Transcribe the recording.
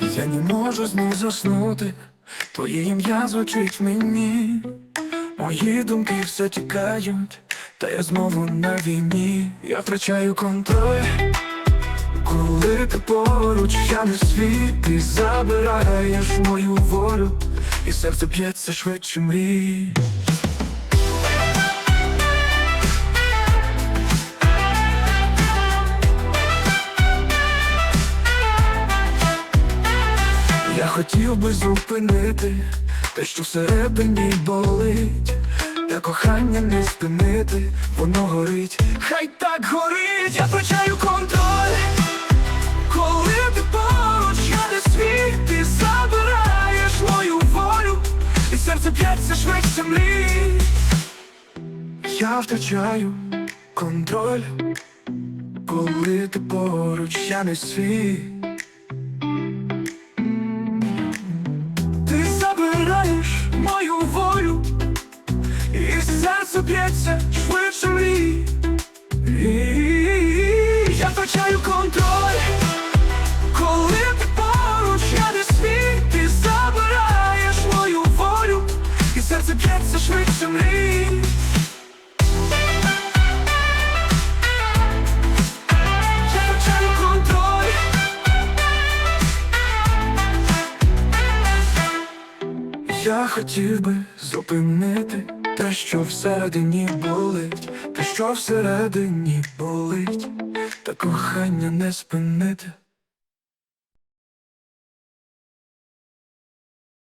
Я не можу знов заснути, твоє ім'я звучить мені. Мої думки все тікають, та я знову на війні. Я втрачаю контроль, коли ти поруч, я не свій, ти забираєш мою волю, і серце б'ється швидше мрій. Я хотів би зупинити те, що всередині болить, та кохання не спинити, воно горить, хай так горить, я втрачаю контроль, коли ти поруч, я не свій, ти забираєш мою волю, і серце б'ється швидше мрій. Я втрачаю контроль, коли ти поруч, я не свій. Б'ється швидше мрій. Я втрачаю контроль, коли ти поруч, я не свій, ти забираєш мою волю, і серце б'ється швидше мрій. Я хотів би зупинити те, що всередині болить, те, що всередині болить, та кохання не спинити,